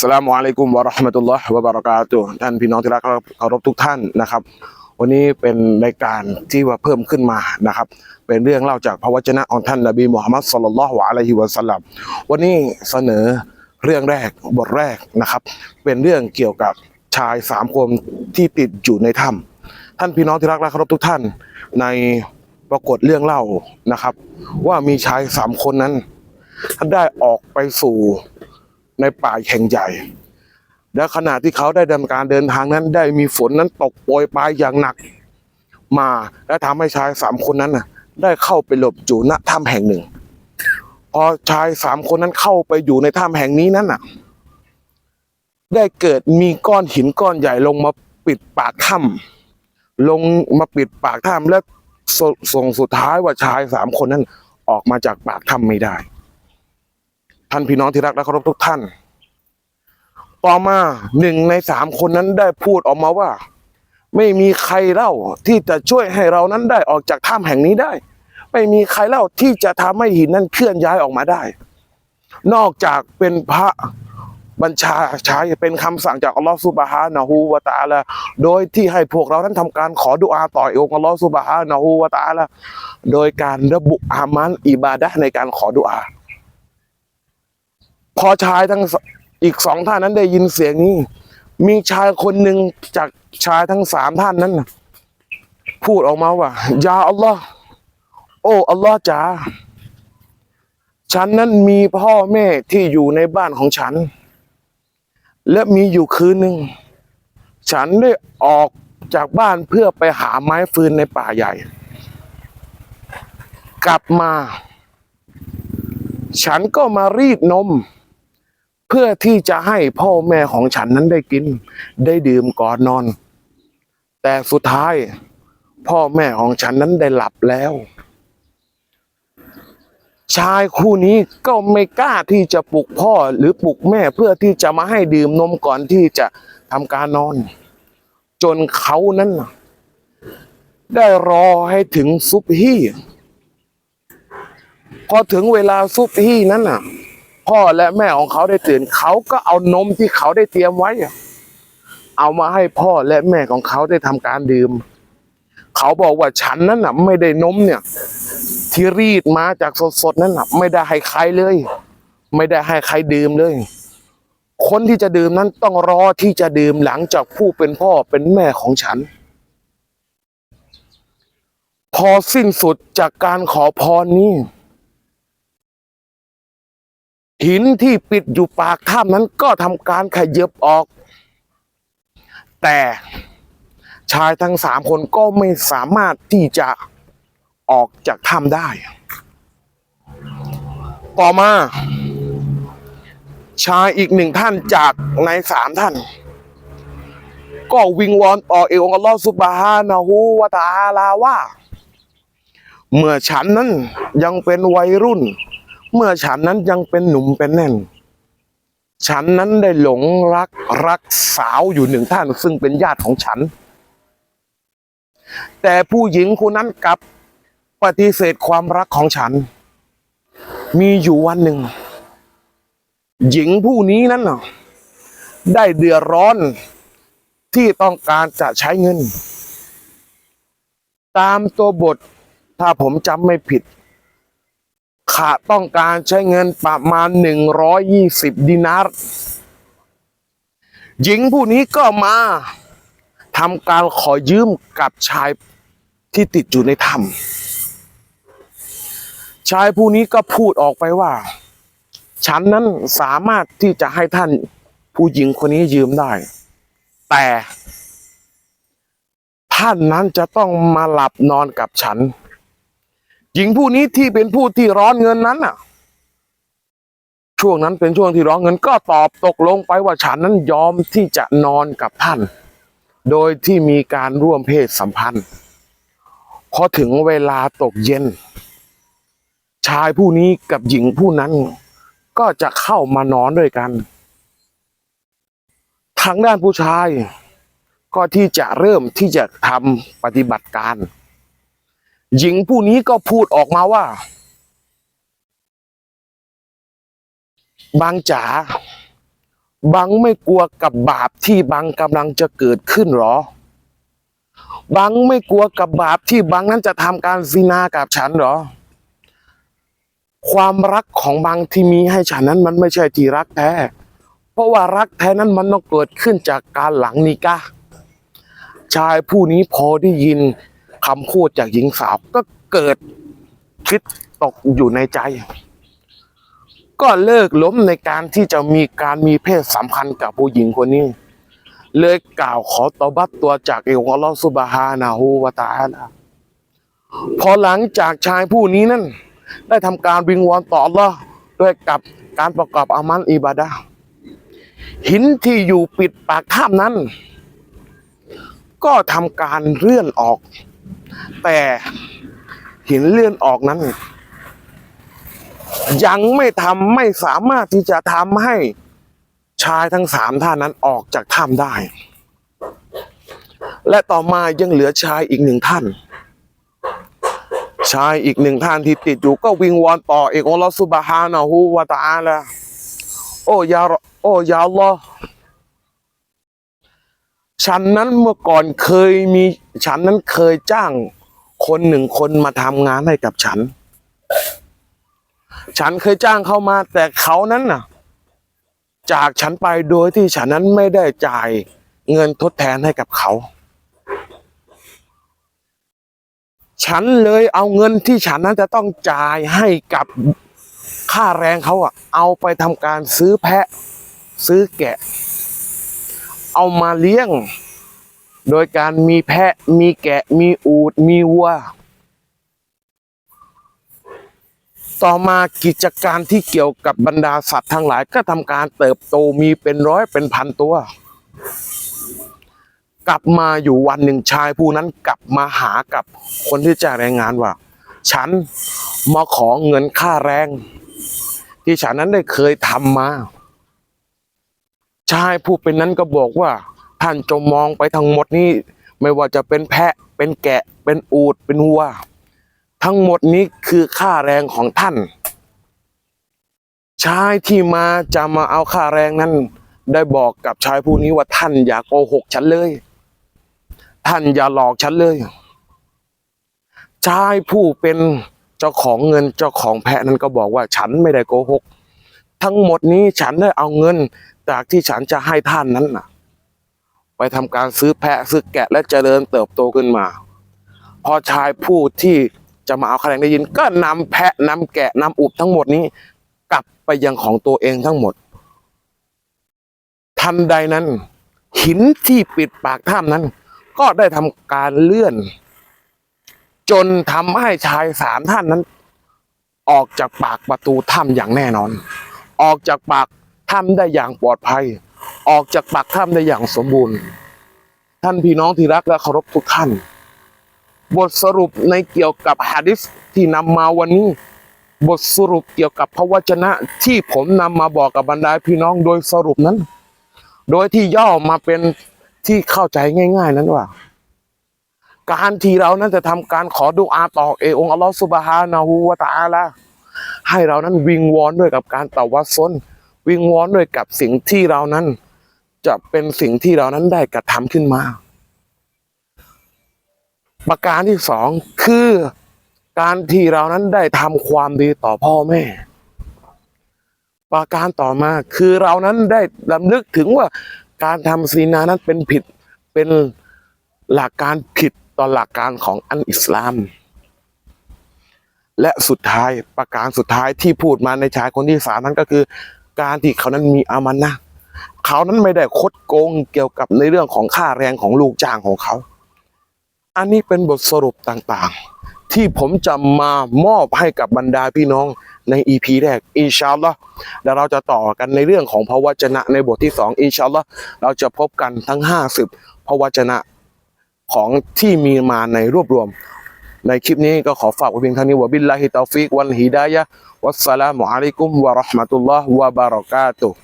สลามุอะลัยกุมวะราะห์มะตุลลอฮ์วะบะเราะกาตุท่านพี่น้องที่รักเคารพทุกท่านนะครับ วันนี้เป็นรายการที่ว่าเพิ่มขึ้นมานะครับ เป็นเรื่องเล่าจากพระวจนะของท่านนบีมุฮัมมัดศ็อลลัลลอฮุอะลัยฮิวะสัลลัมวันนี้เสนอเรื่องแรกบทแรกนะครับ เป็นเรื่องเกี่ยวกับชายสามคนที่ติดอยู่ในถ้ำท่านพี่น้องที่รักและเคารพทุกท่าน ในปรากฏเรื่องเล่านะครับ ว่ามีชายสามคนนั้นได้ออกไปสู่ ในป่าแห่งใหญ่ และขณะที่เขาได้ดำการเดินทางนั้น ได้มีฝนนั้นตกโปรยปลายอย่างหนักมา และทำให้ชายสามคนนั้นน่ะ ได้เข้าไปหลบอยู่ณถ้ำแห่งหนึ่ง พอชายสามคนนั้นเข้าไปอยู่ในถ้ำแห่งนี้นั้นน่ะ ได้เกิดมีก้อนหินก้อนใหญ่ลงมาปิดปากถ้ำลงมาปิดปากถ้ำและส่งสุดท้ายว่าชายสามคนนั้นออกมาจากปากถ้ำไม่ได้ ท่านพี่น้องที่รักและเคารพทุกท่าน ต่อมาหนึ่งในสามคนนั้นได้พูดออกมาว่า ไม่มีใครเล่าที่จะช่วยให้เรานั้นได้ออกจากถ้ำแห่งนี้ได้ ไม่มีใครเล่าที่จะทำให้หินนั้นเคลื่อนย้ายออกมาได้ นอกจากเป็นพระบัญชาใช้เป็นคำสั่งจากอัลลอฮฺซุบฮานะฮูวะตาลาโดยที่ให้พวกเรานั้นทำการขอดุอาต่อองค์อัลลอฮฺซุบฮานะฮูวะตาลาโดยการระบุอามันอิบาดะห์ในการขอดุอา อชายทั้งอีกสองท่านนั้นได้ยินเสียงนี้มีชายคนหนึ่งจากชายทั้งสามท่านนั้นพูดออกมาว่ายาอัลลอฮ์โอ้อัลลอฮ์จ๋าฉันนั้นมีพ่อแม่ที่อยู่ในบ้านของฉัน และมีอยู่คืนหนึ่ง ฉันได้ออกจากบ้านเพื่อไปหาไม้ฟืนในป่าใหญ่ กลับมา ฉันก็มารีดนม พื่อที่จะให้พ่อแม่ของฉันนั้นได้กิน ได้ดื่มก่อนนอน แต่สุดท้าย พ่อแม่ของฉันนั้นได้หลับแล้ว ชายคู่นี้ก็ไม่กล้าที่จะปลุกพ่อหรือปลุกแม่เพื่อที่จะมาให้ดื่มนมก่อนที่จะทำการนอน จนเขานั้นได้รอให้ถึงซุปฮี่พอถึงเวลาซุปฮี่นั้นน่ะ พ่อและแม่ของเขาได้ตื่นเขาก็เอานมที่เขาได้เตรียมไว้ เอามาให้พ่อและแม่ของเขาได้ทำการดื่ม เขาบอกว่าฉันนั้นน่ะไม่ได้นมเนี่ย ที่รีดมาจากสดๆนั้นน่ะ ไม่ได้ให้ใครเลย ไม่ได้ให้ใครดื่มเลย คนที่จะดื่มนั้นต้องรอที่จะดื่มหลังจากผู้เป็นพ่อเป็นแม่ของฉัน พอสิ้นสุดจากการขอพรนี้ หินที่ปิดอยู่ปากถ้ำนั้นก็ทำการขยับออก แต่ชายทั้งสามคนก็ไม่สามารถที่จะออกจากถ้ำได้ ต่อมา ชายอีกหนึ่งท่านจากในสามท่าน ก็วิงวอนต่อเอองค์อัลลอฮฺสุบฮานะฮูวะตาลาว่า เมื่อฉันนั้นยังเป็นวัยรุ่น เมื่อฉันนั้นยังเป็นหนุ่มเป็นแน่น ฉันนั้นได้หลงรักรักสาวอยู่หนึ่งท่านซึ่งเป็นญาติของฉัน แต่ผู้หญิงคนนั้นกลับปฏิเสธความรักของฉัน มีอยู่วันหนึ่ง หญิงผู้นี้นั้นน่ะได้เดือดร้อนที่ต้องการจะใช้เงิน ตามตัวบทถ้าผมจำไม่ผิด ขาต้องการใช้เงินประมาณหนึ่งร้อยยี่สิบดินาร์หญิงผู้นี้ก็มาทำการขอยืมกับชายที่ติดอยู่ในถ้ำชายผู้นี้ก็พูดออกไปว่า ฉันนั้นสามารถที่จะให้ท่านผู้หญิงคนนี้ยืมได้ แต่ ท่านนั้นจะต้องมาหลับนอนกับฉัน หญิงผู้นี้ที่เป็นผู้ที่ร้อนเงินนั้นน่ะ ช่วงนั้นเป็นช่วงที่ร้อนเงินก็ตอบตกลงไปว่าฉันนั้นยอมที่จะนอนกับท่าน โดยที่มีการร่วมเพศสัมพันธ์ พอถึงเวลาตกเย็น ชายผู้นี้กับหญิงผู้นั้น ก็จะเข้ามานอนด้วยกัน ทางด้านผู้ชายก็ที่จะเริ่มที่จะทำปฏิบัติการ หญิงผู้นี้ก็พูดออกมาว่า บางจ๋าบังไม่กลัวกับบาปที่บังกำลังจะเกิดขึ้นหรอบังไม่กลัวกับบาปที่บังนั้นจะทำการซินากับฉันหรอ ความรักของบังที่มีให้ฉันนั้นมันไม่ใช่ที่รักแท้ เพราะว่ารักแท้นั้นมันต้องเกิดขึ้นจากการหลังนิกะชายผู้นี้พอได้ยิน คำพูดจากหญิงสาวก็เกิดคิดตกอยู่ในใจ ก็เลิกล้มในการที่จะมีการมีเพศสัมพันธ์กับผู้หญิงคนนี้ เลยกล่าวขอตอบัตตัวจากเอวอัลลอฮฺซุบฮานะฮูวะตาลาพอหลังจากชายผู้นี้นั้น ได้ทำการวิงวอนต่ออัลลอฮ์ด้วยกับการประกอบอามัลอิบาดะห์หินที่อยู่ปิดปากถ้ำนั้น ก็ทำการเลื่อนออก แต่หินเลื่อนออกนั้น ยังไม่ทำไม่สามารถที่จะทำให้ชายทั้งสามท่านนั้นออกจากถ้ำได้ และต่อมายังเหลือชายอีกหนึ่งท่าน ชายอีกหนึ่งท่านที่ติดอยู่ก็วิงวอนต่อเอกอัลลอฮฺซุบฮานะฮูวะตะอาลาโอ้ยาโอ้ยาอัลลอฮ์ ฉันนั้นเมื่อก่อนเคยมีฉันนั้นเคยจ้างคนหนึ่งคนมาทำงานให้กับฉัน ฉันเคยจ้างเขามาแต่เขานั้นน่ะ จากฉันไปโดยที่ฉันนั้นไม่ได้จ่ายเงินทดแทนให้กับเขา ฉันเลยเอาเงินที่ฉันนั้นจะต้องจ่ายให้กับค่าแรงเขาอะเอาไปทำการซื้อแพะ ซื้อแกะ เอามาเลี้ยง โดยการมีแพะมีแกะมีอูดมีวัว ต่อมากิจการที่เกี่ยวกับบรรดาสัตว์ทั้งหลายก็ทำการเติบโตมีเป็นร้อยเป็นพันตัว กลับมาอยู่วันหนึ่งชายผู้นั้นกลับมาหากับคนที่จะแรงงานว่า ฉันมาขอเงินค่าแรง ที่ฉันนั้นได้เคยทำมา ชายผู้เป็นนั้นก็บอกว่า ท่านจงมองไปทั้งหมดนี้ ไม่ว่าจะเป็นแพะเป็นแกะ เป็นอูดเป็นวัวทั้งหมดนี้คือค่าแรงของท่าน ชายที่มาจะมาเอาค่าแรงนั้น ได้บอกกับชายผู้นี้ว่าท่านอย่าโกหกฉันเลย ท่านอย่าหลอกฉันเลย ชายผู้เป็นเจ้าของเงินเจ้าของแพะนั้นก็บอกว่าฉันไม่ได้โกหก ทั้งหมดนี้ฉันได้เอาเงิน จากที่ฉันจะให้ท่านนั้นน่ะ ไปทำการซื้อแพะซื้อแกะและเจริญเติบโตขึ้นมา พอชายผู้ที่จะมาเอาคะแนนได้ยิน ก็นำแพะนำแกะนำอุบทั้งหมดนี้ กลับไปยังของตัวเองทั้งหมด ทันใดนั้น หินที่ปิดปากถ้ำนั้น ก็ได้ทำการเลื่อน จนทำให้ชายสามท่านนั้น ออกจากปากประตูถ้ำอย่างแน่นอน ออกจากปาก ถ้ำได้อย่างปลอดภัย ออกจากปากถ้ำได้อย่างสมบูรณ์ ท่านพี่น้องที่รักและเคารพทุกท่าน บทสรุปในเกี่ยวกับฮะดิษที่นำมาวันนี้ บทสรุปเกี่ยวกับพระวจนะที่ผมนำมาบอกกับบรรดาพี่น้องโดยสรุปนั้น โดยที่ย่อมาเป็นที่เข้าใจง่าย ๆ นั้นว่า การที่เรานั้นจะทำการขอดุอาต่อเอองค์อัลลอฮฺสุบฮานะฮูวะตะอาลาให้เรานั้นวิงวอนด้วยกับการตะวัสซน วิงวอนด้วยกับสิ่งที่เรานั้น จะเป็นสิ่งที่เรานั้นได้กระทำขึ้นมา ประการที่สองคือการที่เรานั้นได้ทำความดีต่อพ่อแม่ ประการต่อมาคือเรานั้นได้ลำลึกถึงว่าการทำซีนานั้นเป็นผิดเป็นหลักการผิดต่อหลักการของอันอิสลาม และสุดท้ายประการสุดท้ายที่พูดมาในชายคนที่สามนั้นก็คือ การที่เขานั้นมีอามานะเขานั้นไม่ได้คดโกงเกี่ยวกับในเรื่องของค่าแรงของลูกจ้างของเขา อันนี้เป็นบทสรุปต่างๆ ที่ผมจะมามอบให้กับบรรดาพี่น้องใน EP แรกอินชาอัลลอฮ์แล้วเราจะต่อกันในเรื่องของพระวจนะในบทที่สองอินชาอัลลอฮ์เราจะพบกันทั้ง50พระวจนะของที่มีมาในรวบรวม ในคลิปนี้ก็ขอฝากไว้เพียงเท่านี้วะบิลลาฮิตาฟิกวันฮิดายะวัสสลามุอะลัยกุมวะราะห์มะตุลลอฮ์วะบารอกาตุฮ์